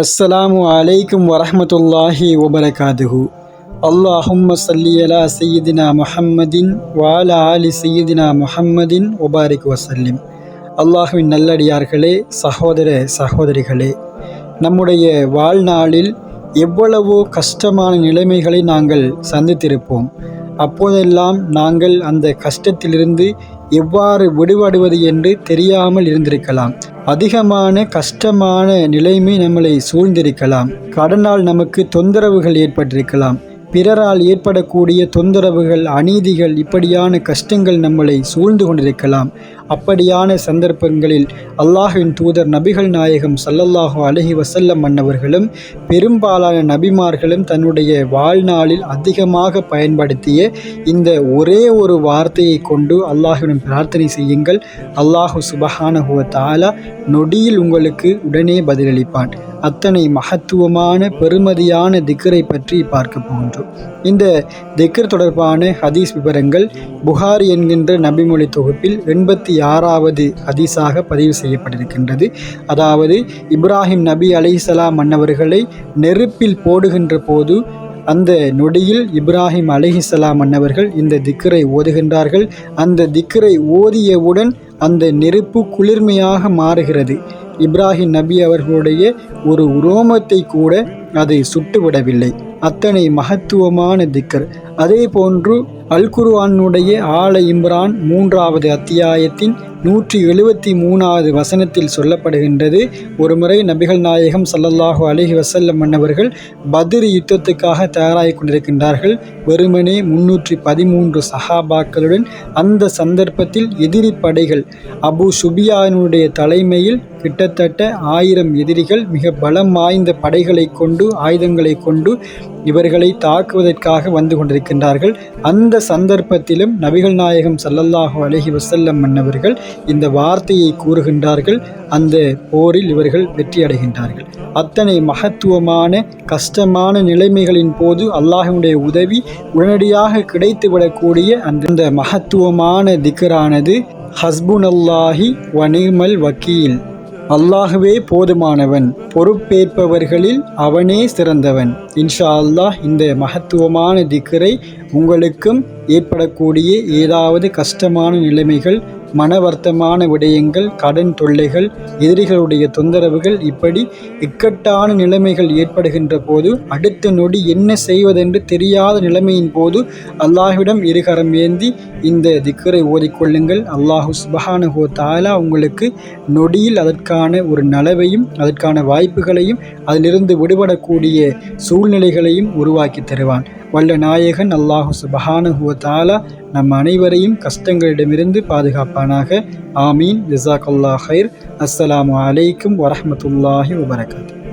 அஸ்ஸலாமு அலைக்கும் வரமத்துல்லாஹி வபரகாதுஹு. அல்லாஹும் சல்லியலா சையதினா முஹம்மதின் வால ஆலி சையதினா முஹம்மதின் ஒபாரிக் வசல்லிம் அல்லாஹுவின் நல்லடியார்களே சகோதர சகோதரிகளே நம்முடைய வாழ்நாளில் எவ்வளவோ கஷ்டமான நிலைமைகளை நாங்கள் சந்தித்திருப்போம். அப்போதெல்லாம் நாங்கள் அந்த கஷ்டத்திலிருந்து எவ்வாறு விடுபடுவது என்று தெரியாமல் இருந்திருக்கலாம். அதிகமான கஷ்டமான நிலைமை நம்மளை சூழ்ந்திருக்கலாம். கடனால் நமக்கு தொந்தரவுகள் ஏற்பட்டிருக்கலாம். பிறரால் ஏற்படக்கூடிய தொந்தரவுகள் அநீதிகள் இப்படியான கஷ்டங்கள் நம்மளை சூழ்ந்து கொண்டிருக்கலாம். அப்படியான சந்தர்ப்பங்களில் அல்லாஹின் தூதர் நபிகள் நாயகம் சல்லல்லாஹு அலஹி வசல்லம் மன்னவர்களும் பெரும்பாலான நபிமார்களும் தன்னுடைய வாழ்நாளில் அதிகமாக பயன்படுத்திய இந்த ஒரே ஒரு வார்த்தையை கொண்டு அல்லாஹுடன் பிரார்த்தனை செய்யுங்கள். அல்லாஹு சுபஹானஹுவ தாலா நொடியில் உங்களுக்கு உடனே பதிலளிப்பான். அத்தனை மகத்துவமான பெருமதியான திக்கரை பற்றி பார்க்க போகின்றோம். இந்த திக்கர் தொடர்பான ஹதீஸ் விவரங்கள் புகாரி என்கின்ற நபிமொழி தொகுப்பில் எண்பத்தி ஆறாவது ஹதீஸாக பதிவு செய்யப்பட்டிருக்கின்றது. அதாவது இப்ராஹிம் நபி அலிசலாம் மன்னவர்களை நெருப்பில் போடுகின்ற போது அந்த நொடியில் இப்ராஹிம் அலிஹிசலாம் மன்னவர்கள் இந்த திக்கரை ஓதுகின்றார்கள். அந்த திக்கரை ஓதியவுடன் அந்த நெருப்பு குளிர்மையாக மாறுகிறது. இப்ராஹிம் நபி அவர்களுடைய ஒரு உரோமத்தை கூட அதை சுட்டுவிடவில்லை. அத்தனை மகத்துவமான திக்கர். அதே போன்று அல் குர்வானுடைய ஆல இம்ரான் மூன்றாவது அத்தியாயத்தின் நூற்றி எழுபத்தி மூணாவது வசனத்தில் சொல்லப்படுகின்றது. ஒருமுறை நபிகள் நாயகம் சல்லல்லாஹு அலஹி வசல்லம் மன்னவர்கள் பதிர் யுத்தத்துக்காக தயாராகி கொண்டிருக்கின்றார்கள். வெறுமனே முன்னூற்றி பதிமூன்று சஹாபாக்களுடன் அந்த சந்தர்ப்பத்தில் எதிரி படைகள் அபு சுபியானுடைய தலைமையில் கிட்டத்தட்ட ஆயிரம் எதிரிகள் மிக பலம் வாய்ந்த படைகளை கொண்டு ஆயுதங்களை கொண்டு இவர்களை தாக்குவதற்காக வந்து கொண்டிருக்கின்றார்கள். அந்த சந்தர்ப்பத்திலும் நபிகள் நாயகம் சல்லல்லாஹு அலஹி வசல்லம் மன்னவர்கள் இந்த வார்த்தையை கூறுகின்றார்கள். அந்த போரில் இவர்கள் வெற்றி அடைகின்றார்கள். அத்தனை மகத்துவமான கஷ்டமான நிலைமைகளின் போது அல்லாஹினுடைய உதவி உடனடியாக கிடைத்துவிடக்கூடிய அந்த மகத்துவமான திக்கரானது ஹஸ்புன் அல்லாஹி வனிமல் வக்கீல். அல்லாஹுவே போதுமானவன் பொறுப்பேற்பவர்களில் அவனே சிறந்தவன். இன்ஷா அல்லாஹ் இந்த மகத்துவமான திக்கரை உங்களுக்கும் ஏற்படக்கூடிய ஏதாவது கஷ்டமான நிலைமைகள் மனவர்த்தமான விடயங்கள் கடன் தொல்லைகள் எதிரிகளுடைய தொந்தரவுகள் இப்படி இக்கட்டான நிலைமைகள் ஏற்படுகின்ற போது அடுத்த நொடி என்ன செய்வதென்று தெரியாத நிலைமையின் போது அல்லாஹ்விடம் இருகரம் ஏந்தி இந்த திக்கரை ஓதிக்கொள்ளுங்கள். அல்லாஹு சுபஹானுஹோ தாலா உங்களுக்கு நொடியில் அதற்கான ஒரு நலவையும் அதற்கான வாய்ப்புகளையும் அதிலிருந்து விடுபடக்கூடிய சூழ்நிலைகளையும் உருவாக்கி தருவான். வல்ல நாயகன் அல்லாஹு சுபஹானுஹுவ தாலா நம் அனைவரையும் கஷ்டங்களிடமிருந்து பாதுகாப்பானாக. ஆமீன். ஜிசாக் அல்லா ஹைர் அஸ்ஸலாமு அலைக்கும் வரமத்துல்லாஹி வபரகாத்து